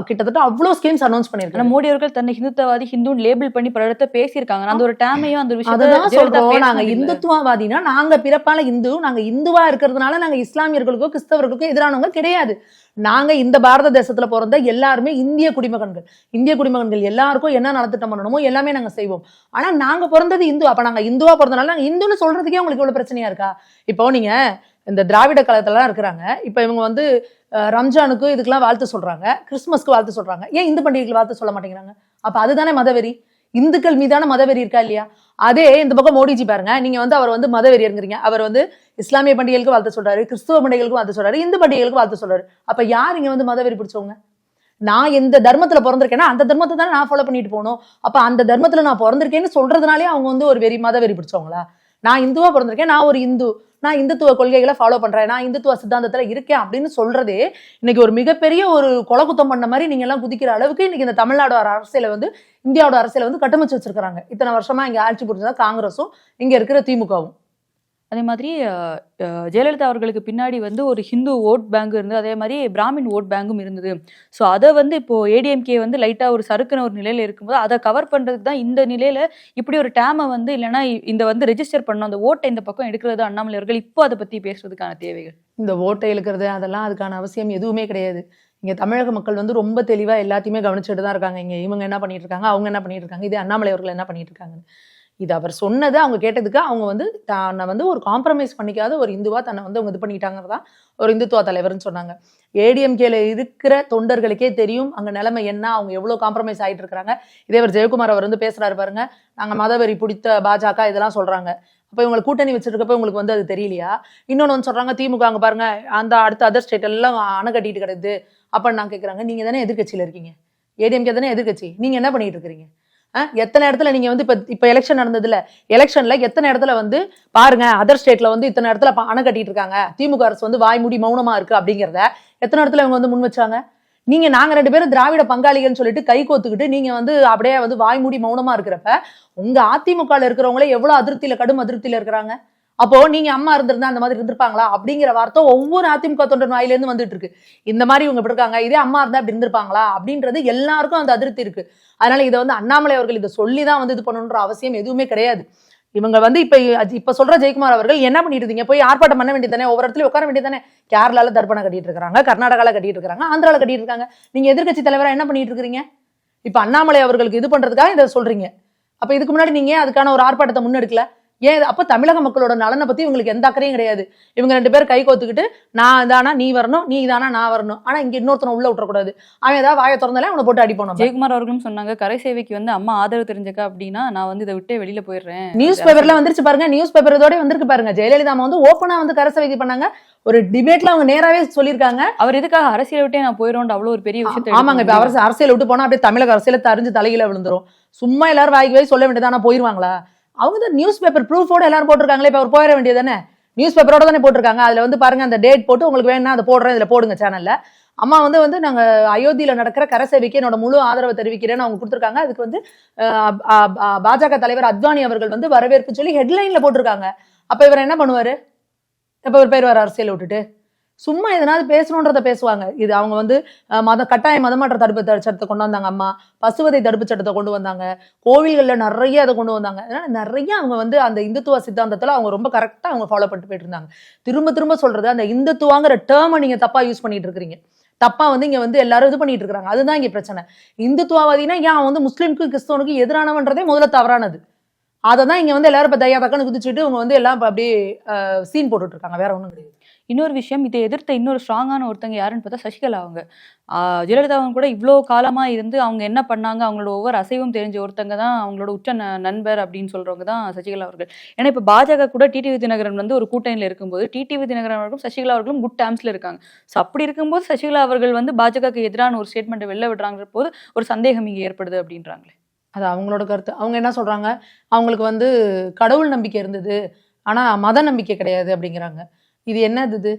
கிட்டத்தட்ட அவ்வளோ ஸ்கீம்ஸ் அனௌன்ஸ் பண்ணியிருக்காங்க மோடி அவர்கள் தன்னை ஹிந்துத்துவாதி ஹிந்துன்னு லேபிள் பண்ணி பல இடத்த பேசியிருக்காங்க அந்த ஒரு டேமையும் அந்த ஜெயலலிதா சொல்றோம். நாங்க. இந்துத்துவவாதினா நாங்க பிறப்பால இந்து நாங்க இந்துவா இருக்கிறதுனால நாங்க இஸ்லாமியர்களுக்கோ கிறிஸ்தவர்களுக்கோ எதிரானவங்க கிடையாது. நாங்க இந்த பாரத தேசத்துல பிறந்த எல்லாருமே இந்திய குடிமகன்கள். இந்திய குடிமகன்கள் எல்லாருக்கும் என்ன நலத்திட்டம் பண்ணணுமோ எல்லாமே நாங்க செய்வோம். ஆனா நாங்க பிறந்தது இந்து. அப்ப நாங்க இந்துவா பிறந்தனால நாங்க இந்துன்னு சொல்றதுக்கே உங்களுக்கு இவ்வளவு பிரச்சனையா இருக்கா? இப்போ நீங்க இந்த திராவிட கழகத்துலலாம் இருக்கிறாங்க. இப்போ இவங்க வந்து ரம்ஜானுக்கு இதுக்கெல்லாம் வாழ்த்து சொல்கிறாங்க கிறிஸ்மஸ்க்கு வாழ்த்து சொல்கிறாங்க ஏன் இந்து பண்டிகைக்கு வாழ்த்து சொல்ல மாட்டேங்கிறாங்க? அப்போ அதுதானே மதவெறி? இந்துக்கள் மீதான மதவெறி இருக்கா இல்லையா? அதே இந்த பக்கம் மோடிஜி பாருங்க. நீங்க வந்து அவர் வந்து மதவெறியருங்கிறீங்க அவர் வந்து இஸ்லாமிய பண்டிகைகளுக்கு வாழ்த்து சொல்றாரு. கிறிஸ்துவ பண்டிகைகளுக்கு வாழ்த்து சொல்றாரு. இந்து பண்டிகைகளுக்கு வாழ்த்து சொல்றாரு. அப்ப யார் இங்க வந்து மதவெறி பிடிச்சவங்க? நான் எந்த தர்மத்துல பிறந்திருக்கேன்னா அந்த தர்மத்தை தானே நான் ஃபாலோ பண்ணிட்டு போகணும். அப்ப அந்த தர்மத்துல நான் பிறந்திருக்கேன்னு சொல்றதுனாலே அவங்க வந்து ஒரு வெறி மதவெறி பிடிச்சவங்களா? நான் இந்துவா பிறந்திருக்கேன் நான் ஒரு இந்து. நான் இந்துத்துவ கொள்கைகளை ஃபாலோ பண்றேன் நான் இந்துத்துவ சித்தாந்தத்துல இருக்கேன் அப்படின்னு சொல்றதே இன்னைக்கு ஒரு மிகப்பெரிய ஒரு குலகுத்தம் பண்ண மாதிரி நீங்க எல்லாம் குதிக்கிற அளவுக்கு இன்னைக்கு இந்த தமிழ்நாடு அரசியலை வந்து இந்தியாவோட அரசியலை வந்து கட்டமைச்சு வச்சிருக்காங்க இத்தனை வருஷமா இங்க ஆட்சி புரிஞ்சதா காங்கிரஸும் இங்க இருக்கிற திமுகவும். அதே மாதிரி ஜெயலலிதா அவர்களுக்கு பின்னாடி வந்து ஒரு ஹிந்து ஓட் பேங்க் இருந்தது. அதே மாதிரி பிராமின் ஓட் பேங்கும் இருந்தது. ஸோ அதை வந்து இப்போ ஏடிஎம்கே வந்து லைட்டாக ஒரு சறுக்குன ஒரு நிலையில் இருக்கும்போது அதை கவர் பண்ணுறதுக்கு தான் இந்த நிலையில் இப்படி ஒரு டேமை வந்து இல்லைன்னா இந்த வந்து ரெஜிஸ்டர் பண்ணோம் அந்த ஓட்டை இந்த பக்கம் எடுக்கிறது அண்ணாமலை அவர்கள் இப்போ அதை பற்றி பேசுறதுக்கான தேவைகள். இந்த ஓட்டை இழுக்கிறது அதெல்லாம் அதுக்கான அவசியம் எதுவுமே கிடையாது. இங்கே தமிழக மக்கள் வந்து ரொம்ப தெளிவாக எல்லாத்தையுமே கவனிச்சுட்டு தான் இருக்காங்க. இங்கே இவங்க என்ன பண்ணிட்டு இருக்காங்க அவங்க என்ன பண்ணிட்டு இருக்காங்க இது அண்ணாமலை அவர்கள் என்ன பண்ணிட்டு இருக்காங்க இது அவர் சொன்னதை அவங்க கேட்டதுக்கு அவங்க வந்து தன்னை வந்து ஒரு காம்ப்ரமைஸ் பண்ணிக்காத ஒரு இந்துவா தன்னை வந்து அவங்க இது பண்ணிக்கிட்டாங்கிறதா ஒரு இந்துத்துவ தலைவர்னு சொன்னாங்க. ஏடிஎம்கேல இருக்கிற தொண்டர்களுக்கே தெரியும் அங்க நிலைமை என்ன அவங்க எவ்வளவு காம்ப்ரமைஸ் ஆயிட்டு இருக்கிறாங்க. இதே அவர் ஜெயக்குமார் அவர் வந்து பேசுறாரு பாருங்க நாங்க மதவெறி பிடித்த பாஜக இதெல்லாம் சொல்றாங்க. அப்போ இவங்களை கூட்டணி வச்சிருக்கப்ப உங்களுக்கு வந்து அது தெரியலையா? இன்னொன்று வந்து சொல்றாங்க திமுக அங்கே பாருங்க அந்த அடுத்த அதர் ஸ்டேட் எல்லாம் அணை கட்டிட்டு கிடக்குது. அப்படின்னு நான் கேட்குறாங்க நீங்க தானே எதிர்கட்சியில் இருக்கீங்க. ஏடிஎம்கே தானே எதிர்க்கட்சி நீங்க என்ன பண்ணிட்டு இருக்கிறீங்க? எத்தனை இடத்துல நீங்க வந்து இப்ப இப்ப எலெக்ஷன் நடந்ததுல எலெக்ஷன்ல எத்தனை இடத்துல வந்து பாருங்க அதர் ஸ்டேட்ல வந்து இத்தனை இடத்துல அணை கட்டிட்டு இருக்காங்க. திமுக அரசு வந்து வாய் மூடி மௌனமா இருக்கு அப்படிங்கிறத எத்தனை இடத்துல இவங்க வந்து முன் வச்சாங்க? நீங்க நாங்க ரெண்டு பேரும் திராவிட பங்காளிகள்னு சொல்லிட்டு கை கோத்துக்கிட்டு நீங்க வந்து அப்படியே வந்து வாய் மூடி மௌனமா இருக்கிறப்ப உங்க அதிமுக இருக்கிறவங்களே எவ்வளவு அதிருப்தியில கடும் அதிருப்தியில இருக்கிறாங்க? அப்போ நீங்க அம்மா இருந்திருந்தா அந்த மாதிரி இருந்திருப்பாங்களா? அப்படிங்கிற வார்த்தை ஒவ்வொரு அதிமுக தொண்டன் வாயில இருந்து வந்துட்டு இருக்கு. இந்த மாதிரி இவங்க இப்படி இருக்காங்க இதே அம்மா இருந்தா இப்படி இருந்திருப்பாங்களா? அப்படின்றது எல்லாருக்கும் அந்த அதிருப்தி இருக்கு. அதனால இதை வந்து அண்ணாமலை அவர்கள் இதை சொல்லி தான் வந்து இது பண்ணணுன்ற அவசியம் எதுவுமே கிடையாது. இவங்க வந்து இப்ப இப்ப சொல்ற ஜெயக்குமார் அவர்கள் என்ன பண்ணிட்டு இருந்தீங்க போய் ஆர்ப்பாட்டம் பண்ண வேண்டியதானே ஒவ்வொரு இடத்துல உட்கார வேண்டியதானே கேரளால தர்ப்பணம் கட்டிட்டு இருக்காங்க கர்நாடகால கட்டிட்டு இருக்காங்க ஆந்திரால கட்டிட்டு இருக்காங்க. நீங்க எதிர்க்கட்சி தலைவரா என்ன பண்ணிட்டு இருக்கீங்க இப்ப அண்ணாமலை அவர்களுக்கு இது பண்றதுக்காக இதை சொல்றீங்க. அப்ப இதுக்கு முன்னாடி நீங்க அதுக்கான ஒரு ஆர்ப்பாட்டத்தை முன்னெடுக்கல? ஏன் அப்ப தமிழக மக்களோட நலனை பத்தி இவங்களுக்கு எந்த அக்கறையும் கிடையாது. இவங்க ரெண்டு பேரும் கை கோத்துக்கிட்டு நான் தானா நீ வரணும் நீ தானா நான் வரணும். ஆனா இங்க இன்னொருத்தனை உள்ள விட்டுறக்கூடாது. அவன் ஏதாவது வாயை திறந்தாலே அவனை போட்டு அடிப்போம் ஜெயக்குமார் அவர்களும் சொன்னாங்க கரை சேவைக்கு வந்து அம்மா ஆதரவு தெரிஞ்சக்கா அப்படின்னா நான் வந்து இதை விட்டே வெளியில போயிடுறேன். நியூஸ் பேப்பர்ல வந்துருச்சு பாருங்க நியூஸ் பேப்பர் இதோட வந்திருக்கு பாருங்க. ஜெயலலிதா வந்து ஓப்பனா வந்து கரசவைக்கு பண்ணாங்க. ஒரு டிபேட்ல அவங்க நேராவே சொல்லியிருக்காங்க. அவர் எதுக்காக அரசியலை விட்டே நான் போயிடும்னு அவ்வளவு ஒரு பெரிய விஷயத்தை ஆமாங்க இப்ப அரசு அரசியல் விட்டு போனா அப்படியே தமிழக அரசியல தரிஞ்சு தலையில விழுந்துரும். சும்மா எல்லாரும் வாய்க்கு வாய் சொல்ல வேண்டியதானா போயிருவாங்களா? அவங்க தான் நியூஸ் பேப்பர் ப்ரூஃபோட எல்லாரும் போட்டிருக்காங்களே இப்போ அவர் போயிட வேண்டியதானே நியூஸ் பேப்பரோட தானே போட்டிருக்காங்க. அதில் வந்து பாருங்க அந்த டேட் போட்டு உங்களுக்கு வேணும்னா அதை போடுறேன் இதில் போடுங்க சேனலில் அம்மா வந்து வந்து நாங்கள் அயோத்தியில் நடக்கிற கரசேவைக்கு என்னோட முழு ஆதரவை தெரிவிக்கிறேன்னு அவங்க கொடுத்துருக்காங்க. அதுக்கு வந்து பாஜக தலைவர் அத்வானி அவர்கள் வந்து வரவேற்பு சொல்லி ஹெட்லைனில் போட்டிருக்காங்க. அப்போ இவர் என்ன பண்ணுவார்? இப்போ இவர் பேர் வர அரசியல் விட்டுட்டு? சும்மா எதனாவது பேசணுன்றத பேசுவாங்க. இது அவங்க வந்து மத கட்டாய மதமாற்ற தடுப்பு சட்டத்தை கொண்டு வந்தாங்க அம்மா. பசுவதை தடுப்பு சட்டத்தை கொண்டு வந்தாங்க. கோவில்களில் நிறைய அதை கொண்டு வந்தாங்க. அதனால நிறைய அவங்க வந்து அந்த இந்துத்துவ சித்தாந்தத்தில் அவங்க ரொம்ப கரெக்டாக அவங்க ஃபாலோ பண்ணிட்டு போயிட்டு இருந்தாங்க திரும்ப திரும்ப சொல்றது அந்த இந்துத்துவாங்கிற டேர்மை நீங்கள் தப்பாக யூஸ் பண்ணிட்டு இருக்கிறீங்க. தப்பா வந்து இங்க வந்து எல்லாரும் இது பண்ணிட்டு இருக்காங்க அதுதான் இங்க பிரச்சனை. இந்துத்துவவாதினா ஏன் அவன் வந்து முஸ்லீமுக்கு கிறிஸ்தவனுக்கு எதிரானவன்றதே முதல்ல தவறானது. அதை தான் இங்க வந்து எல்லாரும் இப்போ தயா தக்கன்னு குதிச்சுட்டு இவங்க வந்து எல்லாம் அப்படியே சீன் போட்டுட்டு இருக்காங்க. வேற ஒன்றும் கிடையாது. இன்னொரு விஷயம் இதை எதிர்த்த இன்னொரு ஸ்ட்ராங்கான ஒருத்தங்க யாருன்னு பார்த்தா சசிகலா அவங்க. ஜெயலலிதாவும் கூட இவ்வளோ காலமாக இருந்து அவங்க என்ன பண்ணாங்க அவங்களோட ஒவ்வொரு அசைவும் தெரிஞ்ச ஒருத்தங்க தான் அவங்களோட உச்ச ந- நண்பர் அப்படின்னு சொல்கிறவங்க தான் சசிகலா அவர்கள். ஏன்னா இப்போ பாஜக கூட டிடிவி தினகரன் வந்து ஒரு கூட்டணியில் இருக்கும்போது டிடிவி தினகரன் அவர்களும் சசிகலா அவர்களும் குட் டேம்ஸில் இருக்காங்க. ஸோ அப்படி இருக்கும்போது சசிகலா அவர்கள் வந்து பாஜகவுக்கு எதிரான ஒரு ஸ்டேட்மெண்ட்டை வெளில விடுறாங்கிற போது ஒரு சந்தேகம் இங்கே ஏற்படுது அப்படின்றாங்களே. அது அவங்களோட கருத்து. அவங்க என்ன சொல்கிறாங்க அவங்களுக்கு வந்து கடவுள் நம்பிக்கை இருந்தது. ஆனால் மத நம்பிக்கை கிடையாது அப்படிங்கிறாங்க. இது என்னது இது?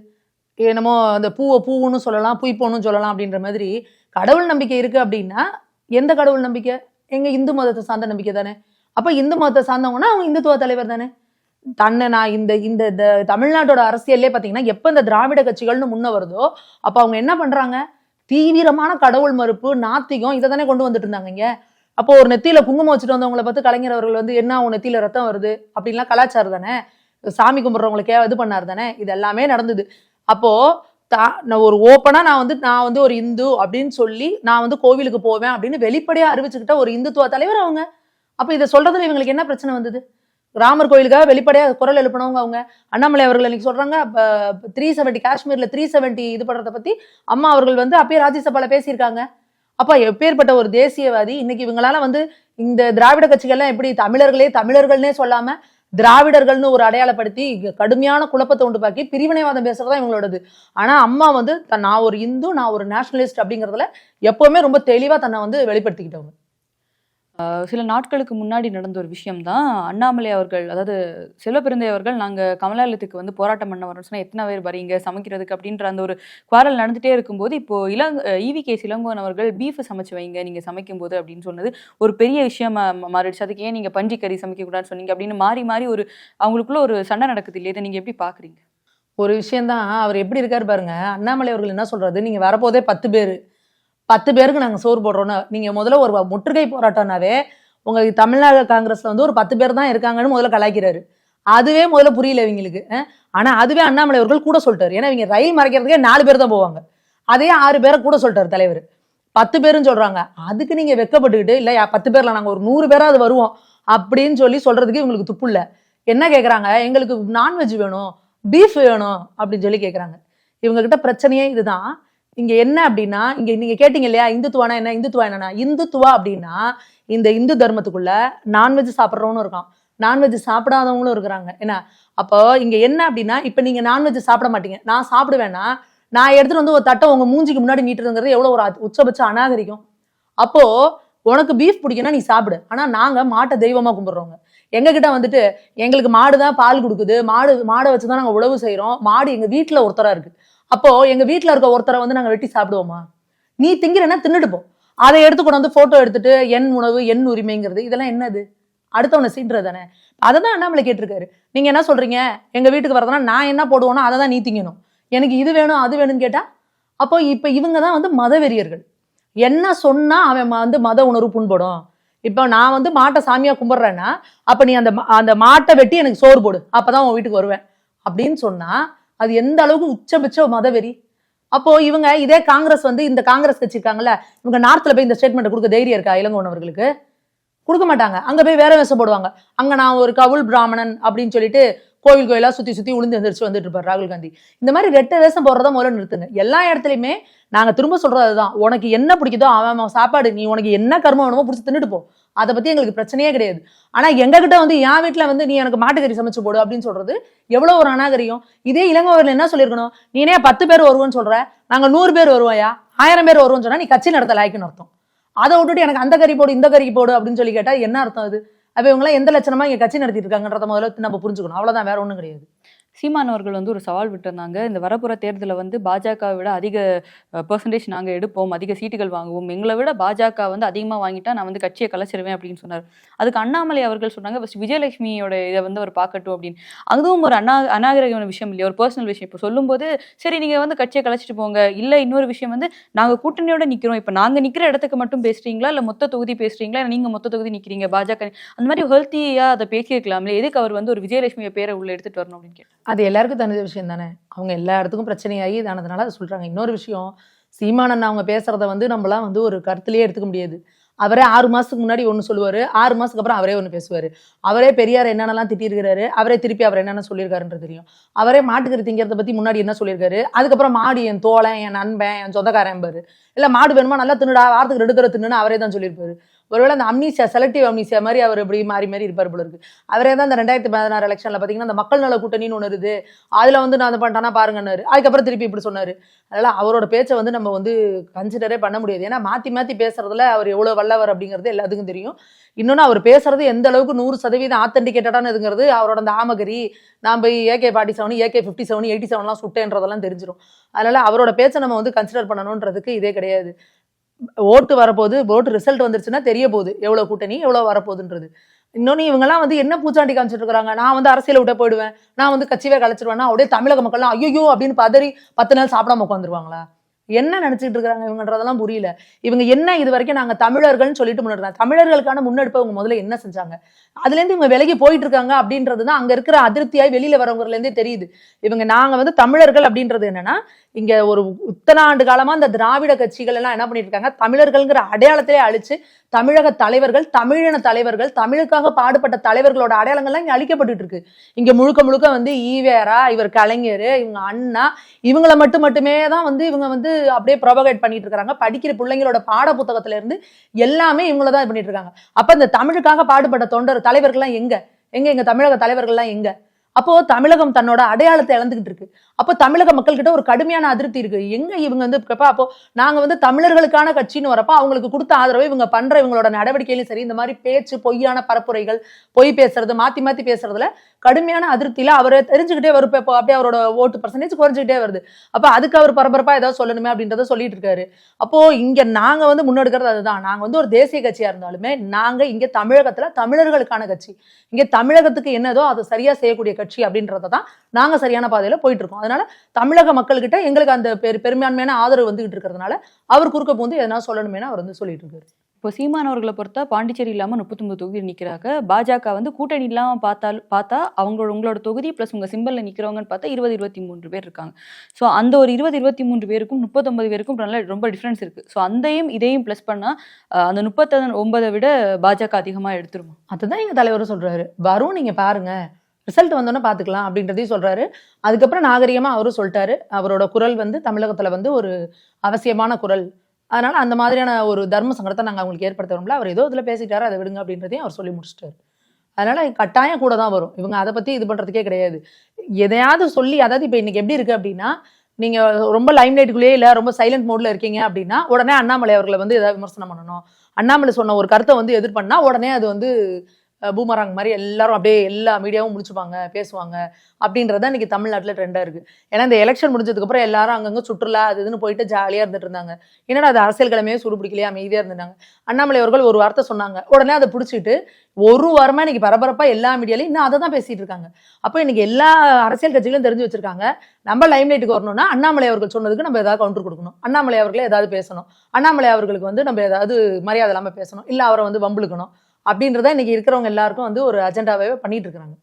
என்னமோ அந்த பூவை பூவுன்னு சொல்லலாம் புய்ப்போன்னு சொல்லலாம் அப்படின்ற மாதிரி கடவுள் நம்பிக்கை இருக்குது அப்படின்னா எந்த கடவுள் நம்பிக்கை? எங்கள் இந்து மதத்தை சார்ந்த நம்பிக்கை தானே. அப்போ இந்து மதத்தை சார்ந்தவங்கன்னா அவங்க இந்துத்துவ தலைவர் தானே. தன்னை நான் இந்த இந்த இந்த தமிழ்நாட்டோட அரசியல்லே பார்த்தீங்கன்னா எப்போ இந்த திராவிட கட்சிகள்னு முன்ன வருதோ அப்போ அவங்க என்ன பண்ணுறாங்க தீவிரமான கடவுள் மறுப்பு நாத்திகம் இதை தானே கொண்டு வந்துட்டு இருந்தாங்க இங்க. அப்போ ஒரு நெத்தியில குங்குமம் வச்சுட்டு வந்தவங்களை பார்த்து கலைஞர் அவர்கள் வந்து என்ன உன் நெத்தியில ரத்தம் வருது? அப்படின்லாம் கலாச்சாரம் தானே. சாமி கும்பிட்றவங்களுக்கே இது பண்ணாரு தானே? இது எல்லாமே நடந்தது. அப்போது தா நான் ஒரு ஓப்பனாக நான் வந்து நான் வந்து ஒரு இந்து அப்படின்னு சொல்லி நான் வந்து கோவிலுக்கு போவேன் அப்படின்னு வெளிப்படையாக அறிவிச்சுக்கிட்ட ஒரு இந்துத்துவ தலைவர் அவங்க. அப்போ இதை சொல்கிறதுல இவங்களுக்கு என்ன பிரச்சனை வந்தது? ராமர் கோயிலுக்காக வெளிப்படையாக குரல் எழுப்பினவங்க அவங்க. அண்ணாமலை அவர்கள் இன்னைக்கு சொல்றாங்க த்ரீ செவன்ட்டி காஷ்மீரில் த்ரீ செவன்ட்டி இது பண்ணுறதை பற்றி அம்மா அவர்கள் வந்து அப்பயே ராஜ்யசபாவில் பேசியிருக்காங்க. அப்பா எப்பேற்பட்ட ஒரு தேசியவாதி இன்னைக்கு இவங்களால வந்து இந்த திராவிட கட்சிகள்லாம் எப்படி தமிழர்களே தமிழர்கள்னே சொல்லாமல் திராவிடர்கள்னு ஒரு அடையாளப்படுத்தி கடுமையான குழப்பத்தை உண்டு பாக்கி பிரிவினைவாதம் பேசுறதா இவங்களோடது. ஆனா அம்மா வந்து நான் ஒரு இந்து நான் ஒரு நேஷனலிஸ்ட் அப்படிங்கறதுல எப்பவுமே ரொம்ப தெளிவா தன்னை வந்து வெளிப்படுத்திக்கிட்டவங்க. சில நாட்களுக்கு முன்னாடி நடந்த ஒரு விஷயம் தான் அண்ணாமலை அவர்கள் அதாவது செல்வப்பிறந்தை அவர்கள் நாங்கள் கமலாலயத்துக்கு வந்து போராட்டம் பண்ண வரோம் சொன்னால் எத்தனை பேர் வரீங்க சமைக்கிறதுக்கு அப்படின்ற அந்த ஒரு குவாரல் நடந்துகிட்டே இருக்கும்போது இப்போ இளங் ஈவி கே சிலங்கோன் அவர்கள் பீஃப் சமைச்சு வைங்க நீங்கள் சமைக்கும் போது அப்படின்னு சொன்னது ஒரு பெரிய விஷயமா மாறிடுச்சு. அதுக்கு ஏன் நீங்கள் பன்றி கறி சமைக்கக்கூடாதுன்னு சொன்னீங்க அப்படின்னு மாறி மாறி ஒரு அவங்களுக்குள்ள ஒரு சண்டை நடக்குது இல்லையா? இதை நீங்கள் எப்படி பார்க்குறீங்க ஒரு விஷயம்தான். அவர் எப்படி இருக்காரு பாருங்க. அண்ணாமலை அவர்கள் என்ன சொல்கிறது நீங்கள் வரப்போதே பத்து பேர். பத்து பேருக்கு நாங்கள் சோறு போடுறோம்னு நீங்கள் முதல்ல ஒரு முற்றுகை போராட்டம்னாவே உங்களுக்கு தமிழ்நாடு காங்கிரஸில் வந்து ஒரு பத்து பேர் தான் இருக்காங்கன்னு முதல்ல கலாய்க்கிறாரு. அதுவே முதல்ல புரியல இவங்களுக்கு ஆனால் அதுவே அண்ணாமலை அவர்கள் கூட சொல்லிட்டாரு. ஏன்னா இவங்க ரயில் மறைக்கிறதுக்கே நாலு பேர் தான் போவாங்க. அதே ஆறு பேரை கூட சொல்லிட்டாரு தலைவர். பத்து பேருன்னு சொல்கிறாங்க அதுக்கு நீங்கள் வெக்கப்பட்டுக்கிட்டு இல்லை யா- பத்து பேரில் நாங்கள் ஒரு நூறு பேராக அது வருவோம் அப்படின்னு சொல்லி சொல்கிறதுக்கு இவங்களுக்கு துப்பு இல்லை. என்ன கேட்குறாங்க எங்களுக்கு நான்வெஜ் வேணும் பீஃப் வேணும் அப்படின்னு சொல்லி கேட்குறாங்க இவங்ககிட்ட பிரச்சனையே இதுதான். இங்க என்ன அப்படின்னா இங்க நீங்க கேட்டீங்க இல்லையா இந்துத்துவானா என்ன இந்துத்துவா என்னன்னா இந்துத்துவா அப்படின்னா இந்த இந்து தர்மத்துக்குள்ள நான்வெஜ் சாப்பிட்றவனும் இருக்கான். நான்வெஜ் சாப்பிடாதவங்களும் இருக்கிறாங்க. என்ன? அப்போ இங்க என்ன அப்படின்னா இப்ப நீங்க நான்வெஜ் சாப்பிட மாட்டீங்க. நான் சாப்பிடுவேன்னா நான் எடுத்துட்டு வந்து ஒரு தட்டை உங்க மூஞ்சிக்கு முன்னாடி நீட்டுறதுங்கிறது எவ்வளவு ஒரு உச்சபட்ச அநாகரிக்கும் அப்போ உனக்கு பீஃப் பிடிக்கும்னா நீ சாப்பிடு. ஆனா நாங்க மாட்டை தெய்வமா கும்பிடுறோங்க எங்க கிட்ட வந்துட்டு எங்களுக்கு மாடு தான் பால் கொடுக்குது மாடு மாடை வச்சுதான் நாங்க உழவு செய்கிறோம் மாடு எங்க வீட்டுல ஒருத்தரா இருக்கு. அப்போ எங்க வீட்டுல இருக்க ஒருத்தரை வந்து நாங்க வெட்டி சாப்பிடுவோமா? நீ திங்கிறேன்னா தின்னுட்டு போ. அதை எடுத்து கொண்டு வந்து போட்டோ எடுத்துட்டு என் உணவு என் உரிமைங்கிறது இதெல்லாம் என்னது? அடுத்தவனை சீன்றது தானே? அதை தான் அண்ணாமலை கேட்டிருக்காரு. நீங்க என்ன சொல்றீங்க? எங்க வீட்டுக்கு வரதுனா நான் என்ன போடுவோனோ அதை தான் நீ திங்கணும். எனக்கு இது வேணும் அது வேணும்னு கேட்டா அப்போ இப்ப இவங்க தான் வந்து மதவெறியர்கள். என்ன சொன்னா அவன் வந்து மத உணர்வு புண்படும்? இப்போ நான் வந்து மாட்டை சாமியா கும்பிட்றேன்னா அப்ப நீ அந்த அந்த மாட்டை வெட்டி எனக்கு சோறு போடு. அப்பதான் உன் வீட்டுக்கு வருவேன். அப்படின்னு சொன்னா அது எந்த அளவுக்கு உச்சபட்ச மதவெறி? அப்போ இவங்க இதே காங்கிரஸ் வந்து இந்த காங்கிரஸ் கட்சி இருக்காங்கல்ல இவங்க நார்த்ல போய் இந்த ஸ்டேட்மெண்ட் கொடுக்க தைரியம் இருக்கா இளங்கோவன் அவர்களுக்கு? கொடுக்க மாட்டாங்க. அங்க போய் வேற வேஷம் போடுவாங்க. அங்க நான் ஒரு கவுல் பிராமணன் அப்படின்னு சொல்லிட்டு கோவில் கோயிலா சுத்தி சுத்தி உளுந்து எந்திரிச்சு வந்துட்டு இருப்பார் ராகுல் காந்தி. இந்த மாதிரி ரெட்டை வேஷம் போடுறத முதல்ல நிறுத்துங்க. எல்லா இடத்துலயுமே நாங்க திரும்ப சொல்றது அதுதான். உனக்கு என்ன பிடிக்குதோ அவன் அவன் சாப்பாடு நீ உனக்கு என்ன கர்மம் வேணுமோ பிடிச்சி தின்னுட்டு போ. அதை பத்தி எங்களுக்கு பிரச்சனையே கிடையாது. ஆனா எங்க கிட்ட வந்து என் வீட்டுல வந்து நீ எனக்கு மாட்டுக்கறி சமைச்சு போடு அப்படின்னு சொல்றது எவ்வளவு ஒரு அநாகரியம் இதே இளங்கோவர்ல என்ன சொல்லியிருக்கணும்? நீனே பத்து பேர் வருவோம்னு சொல்ற. நாங்க நூறு பேர் வருவாயா? ஆயிரம் பேர் வருவோம்னு சொன்னா நீ கட்சி நடத்த லாய்க்குன்னு அர்த்தம். அதை விட்டுட்டு எனக்கு அந்த கறி போடு இந்த கறி போடு அப்படின்னு சொல்லி கேட்டா என்ன அர்த்தம் அது? அப்ப இவங்களாம் எந்த லட்சணமா இங்க கட்சி நடத்திட்டு இருக்காங்கன்றத முதல்ல நம்ம புரிஞ்சுக்கணும். அவ்வளவுதான் வேற ஒண்ணும் கிடையாது. சீமான் அவர்கள் வந்து ஒரு சவால் விட்டிருந்தாங்க. இந்த வரப்புற தேர்தலில் வந்து பாஜகவை விட அதிக பர்சன்டேஜ் நாங்கள் எடுப்போம். அதிக சீட்டுகள் வாங்குவோம். எங்களை விட பாஜக வந்து அதிகமாக வாங்கிட்டா நான் வந்து கட்சியை கலைச்சிருவேன் அப்படின்னு சொன்னார். அதுக்கு அண்ணாமலை அவர்கள் சொன்னாங்க ஃபஸ்ட் விஜயலட்சுமியோட இதை வந்து அவர் பார்க்கட்டும் அப்படின்னு. அதுவும் ஒரு அனா அநாகரிகமான விஷயம் இல்லையா? ஒரு பர்சனல் விஷயம். இப்போ சொல்லும்போது சரி நீங்கள் வந்து கட்சியை கலைச்சிட்டு போங்க. இல்லை இன்னொரு விஷயம் வந்து நாங்கள் கூட்டணியோட நிற்கிறோம் இப்போ நாங்கள் நிற்கிற இடத்துக்கு மட்டும் பேசுறீங்களா? இல்லை மொத்த தொகுதி பேசுகிறீங்களா இல்லை நீங்கள் மொத்த தொகுதி நிற்கிறீங்க பாஜக அந்த மாதிரி ஹெல்த்தியாக அதை பேசியிருக்கலாம்ல. எதுக்கு அவர் வந்து ஒரு விஜயலட்சுமியை பேரை உள்ள எடுத்துகிட்டு வரணும் அப்படின்னு கேட்டு அது எல்லாருக்கும் தெரிஞ்ச விஷயம் தானே? அவங்க எல்லா இடத்துக்கும் பிரச்சனையாகி இதானதுனால அதை சொல்கிறாங்க இன்னொரு விஷயம் சீமானன் அவங்க பேசுகிறத வந்து நம்மளாம் வந்து ஒரு கருத்துலேயே எடுத்துக்க முடியாது. அவரே ஆறு மாதத்துக்கு முன்னாடி ஒன்று சொல்லுவார். ஆறு மாதத்துக்கு அப்புறம் அவரே ஒன்று பேசுவார். அவரே பெரியார் என்னென்னலாம் திட்டியிருக்கிறாரு அவரே திருப்பி அவர் என்னென்ன சொல்லியிருக்காருன்றது தெரியும். அவரே மாட்டுக்கறி திங்கிறத பற்றி முன்னாடி என்ன சொல்லியிருக்காரு? அதுக்கப்புறம் மாடு என் தோழன் என் நண்பன் என் சொந்தக்காரன் பாரு. இல்லை மாடு வேணுமா? நல்லா தின்னுடா வாரத்துக்கு ரெண்டு தடவை தின்னுன்னு அவரே தான் சொல்லியிருப்பாரு. ஒருவேளை அந்த அம்னீசியா செலக்டிவ் அம்னீசியா மாதிரி அவர் இப்படி மாறி மாறி இருப்பார் போல இருக்கு. அவரே தான் அந்த ரெண்டாயிரத்தி பதினாறு எலெக்ஷன்ல பாத்தீங்கன்னா அந்த மக்கள் நல கூட்டணின்னு ஒன்று இருக்குது அதுல வந்து நான் அதை பண்ணிட்டேன்னா பாருங்கன்னாரு. அதுக்கப்புறம் திருப்பி இப்படி சொன்னாரு. அதனால அவரோட பேச்சை வந்து நம்ம வந்து கன்சிடரே பண்ண முடியாது. ஏன்னா மாத்தி மாத்தி பேசுறதுல அவர் எவ்வளவு வல்லவர் அப்படிங்கிறது எல்லாத்துக்கும் தெரியும். இன்னொன்னு அவர் பேசுறது எந்த அளவுக்கு நூறு சதவீதம் ஆத்தன்டிகேட்டடானதுங்கிறது அவரோட அந்த ஆமகரி நான் போய் AK forty seven AK fifty seven eighty செவன்லாம் சுட்டேன்றதெல்லாம் தெரிஞ்சிடும் அதனால அவரோட பேச்சை நம்ம வந்து கன்சிடர் பண்ணணுன்றதுக்கு இதே கிடையாது. ஓட்டு வரப்போகுது ஓட்டு ரிசல்ட் வந்துருச்சுன்னா தெரிய போகுது. எவ்வளோ கூட்டணி எவ்வளோ வரப்போகுதுன்றது. இன்னொன்று இவங்கெல்லாம் வந்து என்ன பூச்சாண்டி காமிச்சிட்டு இருக்காங்க? நான் வந்து அரசியல் விட்ட போயிடுவேன். நான் வந்து கட்சியே கலைச்சிருவேன்னா அப்படியே தமிழக மக்கள்லாம் ஐயோ அப்படின்னு பதறி பத்து நாள் சாப்பிடாம உட்காந்துருவாங்களா? என்ன நினச்சிட்டு இருக்கிறாங்க இவங்கன்றதெல்லாம் புரியல. இவங்க என்ன இது வரைக்கும் நாங்கள் தமிழர்கள்னு சொல்லிட்டு முன்னாடி தமிழர்களுக்கான முன்னெடுப்பை இவங்க முதல்ல என்ன செஞ்சாங்க? அதுலேருந்து இவங்க விலகி போயிட்டு இருக்காங்க அப்படின்றது தான் அங்கே இருக்கிற அதிருப்தியாய் வெளியில வரவங்கலேருந்தே தெரியுது. இவங்க நாங்கள் வந்து தமிழர்கள் அப்படின்றது என்னன்னா இங்க ஒரு இத்தனை ஆண்டு காலமா இந்த திராவிட கட்சிகள் எல்லாம் என்ன பண்ணிட்டு இருக்காங்க தமிழர்கள்ங்கிற அடையாளத்திலே அழிச்சு தமிழக தலைவர்கள் தமிழின தலைவர்கள் தமிழுக்காக பாடுபட்ட தலைவர்களோட அடையாளங்கள்லாம் இங்க அழிக்கப்பட்டுட்டு இருக்கு. இங்க முழுக்க முழுக்க வந்து ஈவேரா இவர் கலைஞர் இவங்க அண்ணா இவங்கள மட்டும் மட்டுமே தான் வந்து இவங்க வந்து அப்படியே ப்ரொபகேட் பண்ணிட்டு இருக்காங்க. படிக்கிற பிள்ளைங்களோட பாட புத்தகத்துல இருந்து எல்லாமே இவங்கள தான் இது பண்ணிட்டு இருக்காங்க. அப்ப இந்த தமிழுக்காக பாடுபட்ட தொண்டர் தலைவர்கள்லாம் எங்க? எங்க எங்க தமிழக தலைவர்கள்லாம் எங்க? அப்போ தமிழகம் தன்னோட அடையாளத்தை இழந்துகிட்டு இருக்கு. அப்போ தமிழக மக்கள்கிட்ட ஒரு கடுமையான அதிருப்தி இருக்கு. எங்க இவங்க வந்து அப்போ நாங்க வந்து தமிழர்களுக்கான கட்சின்னு வரப்போ அவங்களுக்கு கொடுத்த ஆதரவை இவங்க பண்ற இவங்களோட நடவடிக்கையிலும் சரி இந்த மாதிரி பேச்சு பொய்யான பரப்புரைகள் பொய் பேசுறது மாத்தி மாத்தி பேசுறதுல கடுமையான அதிருப்தியில அவரை தெரிஞ்சுக்கிட்டே வரும். இப்போ அப்படியே அவரோட ஓட்டு பர்சன்டேஜ் குறைஞ்சிக்கிட்டே வருது. அப்போ அதுக்கு அவர் பரபரப்பா ஏதாவது சொல்லணுமே அப்படின்றத சொல்லிட்டு இருக்காரு. அப்போ இங்க நாங்க வந்து முன்னெடுக்கிறது அதுதான். நாங்க வந்து ஒரு தேசிய கட்சியா இருந்தாலுமே நாங்க இங்க தமிழகத்துல தமிழர்களுக்கான கட்சி. இங்க தமிழகத்துக்கு என்னதோ அதை சரியா செய்யக்கூடிய கட்சி அப்படின்றத தான் நாங்க சரியான பாதையில போயிட்டு இருக்கோம். அதனால தமிழக மக்கள்கிட்ட எங்களுக்கு அந்த பெரு பெரும்பான்மையான ஆதரவு வந்துகிட்டு இருக்கிறதுனால அவர் குறுக்க போந்து எதனா சொல்லணுமேனு அவர் வந்து சொல்லிட்டு இருக்காரு. இப்போ சீமான் அவர்களை பொறுத்தா பாண்டிச்சேரி இல்லாமல் முப்பத்தொன்பது தொகுதி நிற்கிறாங்க பாஜக வந்து கூட்டணி இல்லாமல் பார்த்தால் பார்த்தா அவங்களோட உங்களோட தொகுதி ப்ளஸ் உங்கள் சிம்பிளில் நிற்கிறவங்கன்னு பார்த்தா இருபது இருபத்தி மூன்று பேர் இருக்காங்க. ஸோ அந்த ஒரு இருபது இருபத்தி மூன்று பேருக்கும் முப்பத்தொன்பது பேருக்கும் நல்ல ரொம்ப டிஃப்ரென்ஸ் இருக்குது ஸோ அந்தையும் இதையும் ப்ளஸ் பண்ணால் அந்த முப்பத்தி ஒன்பதை விட பாஜக அதிகமாக எடுத்துருமா? அதுதான் எங்க தலைவர் சொல்றாரு. வரும் நீங்க பாருங்க. ரிசல்ட் வந்தோன்னே பார்த்துக்கலாம் அப்படின்றதையும் சொல்கிறாரு அதுக்கப்புறம் நாகரிகமாக அவரும் சொல்லிட்டாரு. அவரோட குரல் வந்து தமிழகத்தில் வந்து ஒரு அவசியமான குரல். அதனால் அந்த மாதிரியான ஒரு தர்ம சங்கடத்தை நாங்கள் அவங்களுக்கு ஏற்படுத்த விரும்பல அவர் ஏதோ இதில் பேசிட்டாரு அதை விடுங்க அப்படின்றதையும் அவர் சொல்லி முடிச்சிட்டாரு. அதனால கட்டாயம் கூட தான் வரும். இவங்க அதை பற்றி இது பண்ணுறதுக்கே கிடையாது. எதையாவது சொல்லி அதாவது இப்போ இன்னைக்கு எப்படி இருக்குது அப்படின்னா நீங்கள் ரொம்ப லைம் லைட்டுக்குள்ளேயே இல்லை ரொம்ப சைலண்ட் மோடில் இருக்கீங்க அப்படின்னா உடனே அண்ணாமலை அவர்களை வந்து எதாவது விமர்சனம் பண்ணணும். அண்ணாமலை சொன்ன ஒரு கருத்தை வந்து எதிர்பண்ணா உடனே அது வந்து பூமராங் மாதிரி எல்லாரும் அப்படியே எல்லா மீடியாவும் முடிச்சுப்பாங்க பேசுவாங்க. அப்படின்றத இன்னைக்கு தமிழ்நாட்டில் ட்ரெண்டாக இருக்குது ஏன்னா இந்த எலெக்ஷன் முடிஞ்சதுக்கப்புறம் எல்லாரும் அங்கங்கே சுற்றுலா அது இதுன்னு போயிட்டு ஜாலியாக இருந்துட்டு இருந்தாங்க. என்னடா அது அரசியல் கிழமையே சுடுபிடிக்கலையே அமைதியாக இருந்தாங்க அண்ணாமலை அவர்கள் ஒரு வார்த்தை சொன்னாங்க. உடனே அதை பிடிச்சிட்டு ஒரு வாரமாக இன்னைக்கு பரபரப்பாக எல்லா மீடியாலையும் இன்னும் அதை தான் பேசிட்டு இருக்காங்க. அப்போ இன்னைக்கு எல்லா அரசியல் கட்சிகளும் தெரிஞ்சு வச்சிருக்காங்க. நம்ம லைம் லைட்டுக்கு வரணும்னா அண்ணாமலை அவர்கள் சொன்னதுக்கு நம்ம ஏதாவது கவுண்டர் கொடுக்கணும். அண்ணாமலை அவர்களே ஏதாவது பேசணும். அண்ணாமலை அவர்களுக்கு வந்து நம்ம ஏதாவது மரியாதை இல்லாமல் பேசணும். இல்லை அவரை வந்து வம்புழுக்கணும். அப்படின்றத இன்னைக்கு இருக்கிறவங்க எல்லாருக்கும் வந்து ஒரு அஜெண்டாவே பண்ணிட்டு இருக்காங்க